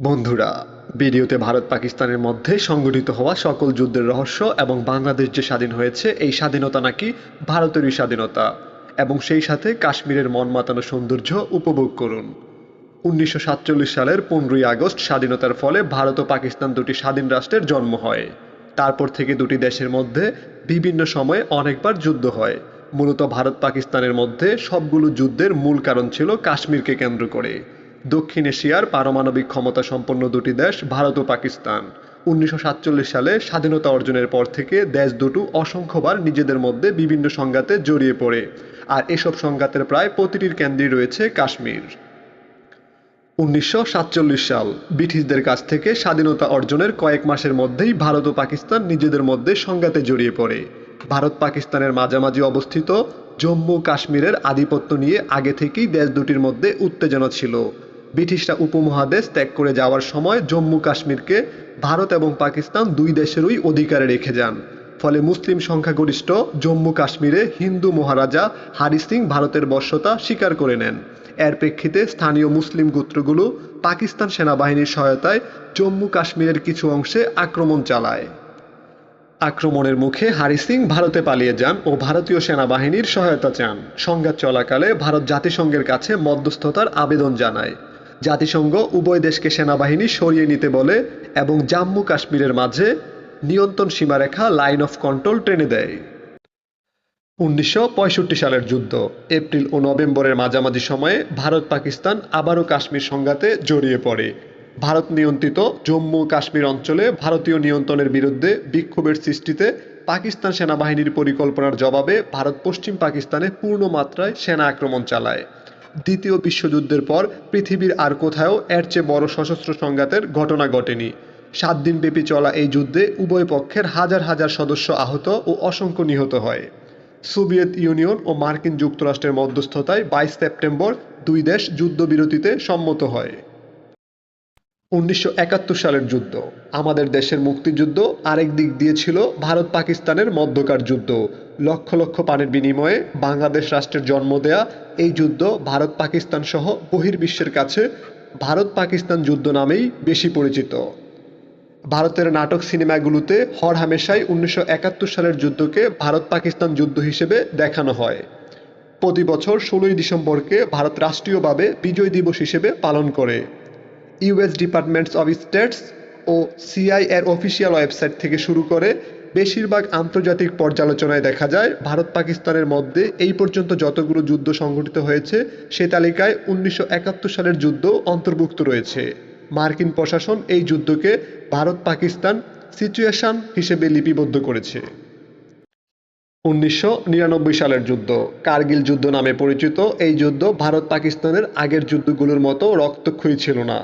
বন্ধুরা, ভিডিওতে ভারত পাকিস্তানের মধ্যে সংগঠিত হওয়া সকল যুদ্ধের রহস্য এবং বাংলাদেশ যে স্বাধীন হয়েছে, এই স্বাধীনতা নাকি ভারতেরই স্বাধীনতা? এবং সেই সাথে কাশ্মীরের মন মাতানো সৌন্দর্য উপভোগ করুন। উনিশশো সাতচল্লিশ সালের পনেরোই আগস্ট স্বাধীনতার ফলে ভারত ও পাকিস্তান দুটি স্বাধীন রাষ্ট্রের জন্ম হয়। তারপর থেকে দুটি দেশের মধ্যে বিভিন্ন সময়ে অনেকবার যুদ্ধ হয়। মূলত ভারত পাকিস্তানের মধ্যে সবগুলো যুদ্ধের মূল কারণ ছিল কাশ্মীরকে কেন্দ্র করে। দক্ষিণ এশিয়ার পারমাণবিক ক্ষমতা সম্পন্ন দুটি দেশ, ভারত ও পাকিস্তান। উনিশশো সাতচল্লিশ সালে স্বাধীনতা অর্জনের পর থেকে দেশ দুটো অসংখ্যবার নিজেদের মধ্যে বিভিন্ন সংঘাতে জড়িয়ে পড়ে। আর এসব সংঘাতের প্রায় প্রতিটির কেন্দ্রেই রয়েছে কাশ্মীর। উনিশশো সাতচল্লিশ সাল ব্রিটিশদের কাছ থেকে স্বাধীনতা অর্জনের কয়েক মাসের মধ্যেই ভারত ও পাকিস্তান নিজেদের মধ্যে সংঘাতে জড়িয়ে পড়ে। ভারত পাকিস্তানের মাঝামাঝি অবস্থিত জম্মু কাশ্মীরের আধিপত্য নিয়ে আগে থেকেই দেশ দুটির মধ্যে উত্তেজনা ছিল। ব্রিটিশরা উপমহাদেশ ত্যাগ করে যাওয়ার সময় জম্মু কাশ্মীরকে ভারত এবং পাকিস্তান দুই দেশেরই অধিকারে রেখে যান। ফলে মুসলিম সংখ্যাগরিষ্ঠ জম্মু কাশ্মীরে হিন্দু মহারাজা হারি সিং ভারতের বর্ষতা স্বীকার করে নেন। এর প্রেক্ষিতে স্থানীয় মুসলিম গোত্রগুলো পাকিস্তান সেনাবাহিনীর সহায়তায় জম্মু কাশ্মীরের কিছু অংশে আক্রমণ চালায়। আক্রমণের মুখে হারি সিং ভারতে পালিয়ে যান ও ভারতীয় সেনাবাহিনীর সহায়তা চান। সংঘাত চলাকালে ভারত জাতিসংঘের কাছে মধ্যস্থতার আবেদন জানায়। জাতিসংঘ উভয় দেশকে সেনাবাহিনী সরিয়ে নিতে বলে এবং জম্মু কাশ্মীরের মাঝে নিয়ন্ত্রণ সীমারেখা লাইন অফ কন্ট্রোল টেনে দেয়। উনিশশো সালের যুদ্ধ, এপ্রিল ও নভেম্বরের মাঝামাঝি সময়ে ভারত পাকিস্তান আবারও কাশ্মীর সংঘাতে জড়িয়ে পড়ে। ভারত নিয়ন্ত্রিত জম্মু কাশ্মীর অঞ্চলে ভারতীয় নিয়ন্ত্রণের বিরুদ্ধে বিক্ষোভের সৃষ্টিতে পাকিস্তান সেনাবাহিনীর পরিকল্পনার জবাবে ভারত পশ্চিম পাকিস্তানে পূর্ণ মাত্রায় সেনা আক্রমণ চালায়। দ্বিতীয় বিশ্বযুদ্ধের পর পৃথিবীর আর কোথাও এর চেয়ে বড় সশস্ত্র সংঘাতের ঘটনা ঘটেনি। সাত দিনব্যাপী চলা এই যুদ্ধে উভয় পক্ষের হাজার হাজার সদস্য আহত ও অসংখ্য নিহত হয়। সোভিয়েত ইউনিয়ন ও মার্কিন যুক্তরাষ্ট্রের মধ্যস্থতায় বাইশ সেপ্টেম্বর দুই দেশ যুদ্ধবিরতিতে সম্মত হয়। উনিশশো একাত্তর সালের যুদ্ধ। আমাদের দেশের মুক্তিযুদ্ধ আরেক দিক দিয়ে ছিল ভারত পাকিস্তানের মধ্যকার যুদ্ধ। লক্ষ লক্ষ পানের বিনিময়ে বাংলাদেশ রাষ্ট্রের জন্ম দেয়া এই যুদ্ধ ভারত পাকিস্তান সহ বহির্বিশ্বের কাছে ভারত পাকিস্তান যুদ্ধ নামেই বেশি পরিচিত। ভারতের নাটক সিনেমাগুলোতে হর হামেশাই উনিশশো একাত্তর সালের যুদ্ধকে ভারত পাকিস্তান যুদ্ধ হিসেবে দেখানো হয়। প্রতি বছর ষোলোই ডিসেম্বরকে ভারত রাষ্ট্রীয়ভাবে বিজয় দিবস হিসেবে পালন করে। ইউএস ডিপার্টমেন্টস অফ স্টেটস ও সিআই এর অফিসিয়াল ওয়েবসাইট থেকে শুরু করে বেশিরভাগ আন্তর্জাতিক পর্যালোচনায় দেখা যায়, ভারত পাকিস্তানের মধ্যে এই পর্যন্ত যতগুলো যুদ্ধ সংঘটিত হয়েছে, সে তালিকায় উনিশশো একাত্তর সালের যুদ্ধ অন্তর্ভুক্ত রয়েছে। মার্কিন প্রশাসন এই যুদ্ধকে ভারত পাকিস্তান সিচুয়েশন হিসেবে লিপিবদ্ধ করেছে। উনিশশো নিরানব্বই সালের যুদ্ধ, কার্গিল যুদ্ধ নামে পরিচিত এই যুদ্ধ ভারত পাকিস্তানের আগের যুদ্ধগুলোর মতো রক্তক্ষয়ী ছিল না।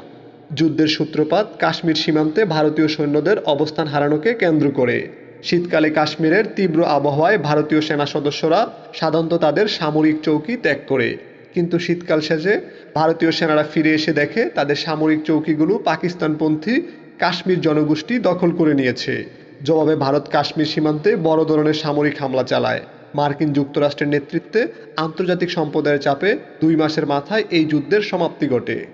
যুদ্ধের সূত্রপাত কাশ্মীর সীমান্তে ভারতীয় সৈন্যদের অবস্থান হারানোকে কেন্দ্র করে। শীতকালে কাশ্মীরের তীব্র আবহাওয়ায় ভারতীয় সেনা সদস্যরা সাধারণত তাদের সামরিক চৌকি ত্যাগ করে। কিন্তু শীতকাল শেষে ভারতীয় সেনারা ফিরে এসে দেখে তাদের সামরিক চৌকিগুলো পাকিস্তানপন্থী কাশ্মীর জনগোষ্ঠী দখল করে নিয়েছে। জবাবে ভারত কাশ্মীর সীমান্তে বড় ধরনের সামরিক হামলা চালায়। মার্কিন যুক্তরাষ্ট্রের নেতৃত্বে আন্তর্জাতিক সম্প্রদায়ের চাপে দুই মাসের মাথায় এই যুদ্ধের সমাপ্তি ঘটে।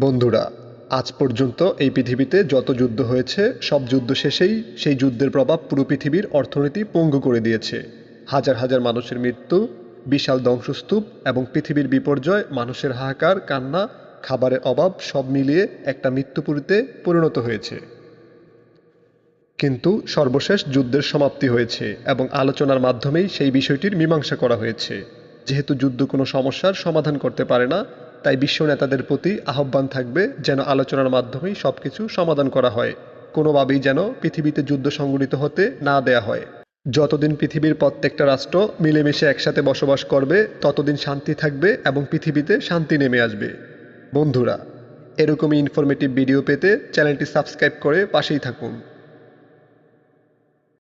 বন্ধুরা আজ পর্যন্ত এই পৃথিবীতে যত যুদ্ধ হয়েছে, সব যুদ্ধ শেষেই সেই যুদ্ধের প্রভাব পুরো পৃথিবীর অর্থনীতি পঙ্গু করে দিয়েছে। হাজার হাজার মানুষের মৃত্যু, বিশাল ধ্বংসস্তূপ এবং পৃথিবীর বিপর্যয়, মানুষের হাহাকার, কান্না, খাবারের অভাব সব মিলিয়ে একটা মৃত্যুপুরীতে পরিণত হয়েছে। কিন্তু সর্বশেষ যুদ্ধের সমাপ্তি হয়েছে এবং আলোচনার মাধ্যমেই সেই বিষয়টির মীমাংসা করা হয়েছে। যেহেতু যুদ্ধ কোনো সমস্যার সমাধান করতে পারে না তাই বিশ্ব নেতাদের প্রতি আহ্বান থাকবে যেন আলোচনার মাধ্যমেই সবকিছু সমাধান করা হয়, কোনোভাবেই যেন পৃথিবীতে যুদ্ধ সংঘটিত হতে না দেয়া হয়। যতদিন পৃথিবীর প্রত্যেকটা রাষ্ট্র মিলেমিশে একসাথে বসবাস করবে, ততদিন শান্তি থাকবে এবং পৃথিবীতে শান্তি নেমে আসবে। বন্ধুরা, এরকমই ইনফরমেটিভ ভিডিও পেতে চ্যানেলটি সাবস্ক্রাইব করে পাশেই থাকুন।